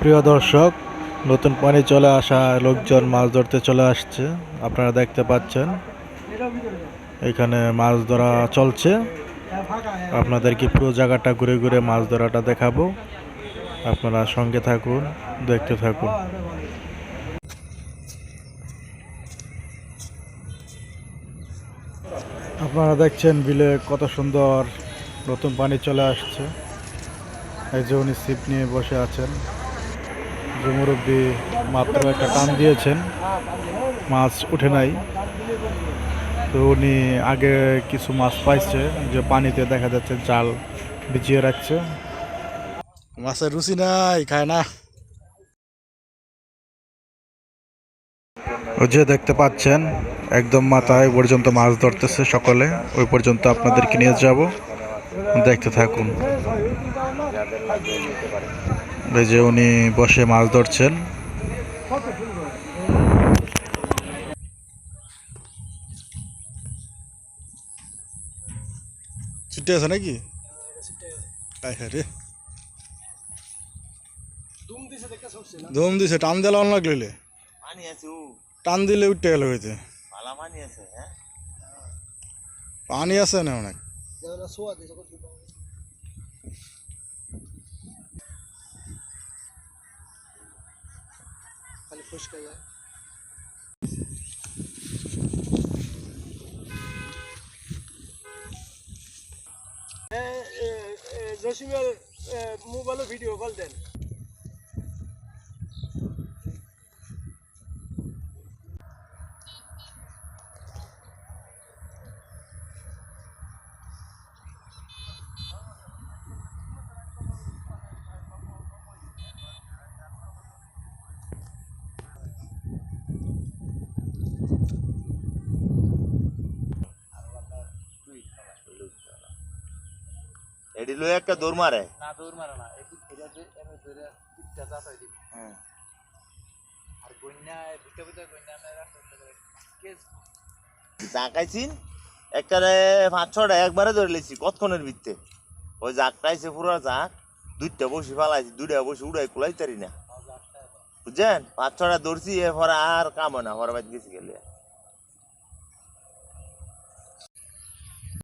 প্রিয় দর্শক, নতুন পানি চলে আসা লোকজন মাছ ধরতে চলে আসছে। আপনারা দেখতে পাচ্ছেন, এখানে মাছ ধরা চলছে। আপনাদেরকে পুরো জায়গাটা ঘুরে ঘুরে মাছ ধরাটা দেখাবো? আপনারা সঙ্গে থাকুন, দেখতে থাকুন। আপনারা দেখছেন বিলে কত সুন্দর নতুন পানি চলে আসছে। যে উনি ছিপ নিয়ে বসে আছেন। যে মুরব্বী মাত্র একটা টান দিয়েছেন। মাছ উঠে নাই। তো উনি আগে কিছু মাছ পাইছে যে পানিতে দেখা যাচ্ছে জাল বিছিয়ে রাখছে। মাছের রুচি নাই খায় না। যে দেখতে পাচ্ছেন একদম মাথায় পর্যন্ত মাছ ধরতেছে সকলে। ওই পর্যন্ত আপনাদেরকে নিয়ে যাব। দেখতে থাকুন। যে উনি বসে মাছ ধরছেন। ছুটে আছে নাকি? হ্যাঁ রে। ধুম দিছে টান দিলে অন লাগলে পানি আছে ও টান দিলে উঠতে গেল হইতে। ভালা পানি আছে হ্যাঁ? পানি? আছে যায় জসিমের মোবাইলে ভিডিও কল দেন। লই একটা দৌড় মারে। না দৌড় মারা না একটু এটা এমন ধরে দিবি। হ্যাঁ। আর ভিতরে ভিতরে রাস্তা কেস জাকাইছিন একবারে পাঁচ ছটা একবারে ধরে লেছি কতক্ষণের ভিত্তে ওই জাকটাইছে পুরো জাক দুইটা বসি ফালাইছি দুইটা বসি উড়াই কুলাই তারি না বুঝছেন? পাঁচ ছটা ধরছি এরপরে আর কাম হয় না পরে বাদ গেছি গা।